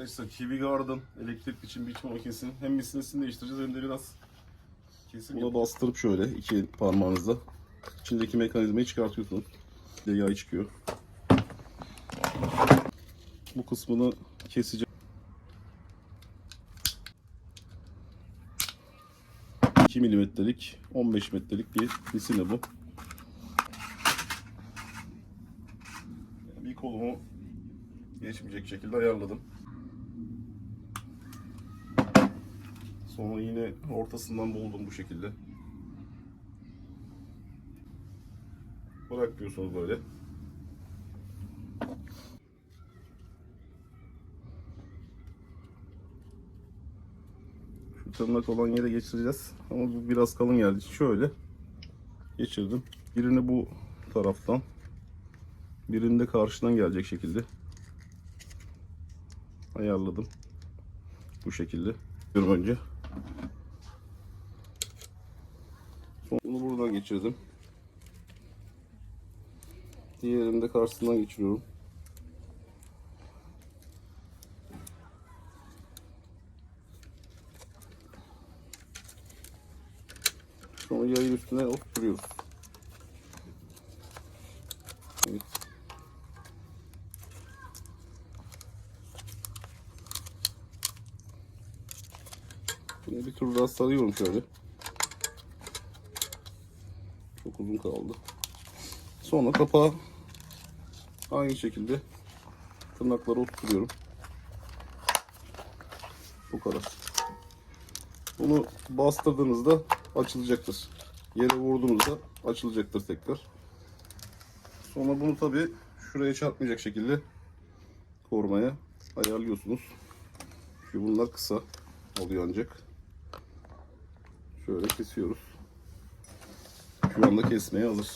Arkadaşlar Kiwi Garden elektrik için biçme makinesinin hem misinesini değiştireceğiz hem de biraz kesim Buna bastırıp şöyle iki parmağınızla içindeki mekanizmayı çıkartıyorsunuz. Bir de yay çıkıyor. Bu kısmını keseceğim. 2 milimetrelik 15 metrelik bir misine bu. Bir kolumu geçmeyecek şekilde ayarladım. Sonra yine ortasından buldum bu şekilde. Bırakıyorsunuz böyle. Şu tırnak olan yere geçireceğiz. Ama bu biraz kalın geldi. Şöyle geçirdim. Birini bu taraftan, birini de karşıdan gelecek şekilde ayarladım. Bu şekilde. Diyorum önce. Bunu buradan geçirdim. Diğerini de karşısından geçiriyorum. Sonra yayın üstüne oturuyoruz. Yine bir tur daha sarıyorum şöyle. Çok uzun kaldı. Sonra kapağı aynı şekilde tırnakları oturtuyorum. Bu kadar. Bunu bastırdığınızda açılacaktır. Yere vurduğunuzda açılacaktır tekrar. Sonra bunu tabi şuraya çarpmayacak şekilde korumaya ayarlıyorsunuz. Çünkü bunlar kısa oluyor ancak. Şöyle kesiyoruz. Şu anda kesmeye hazır.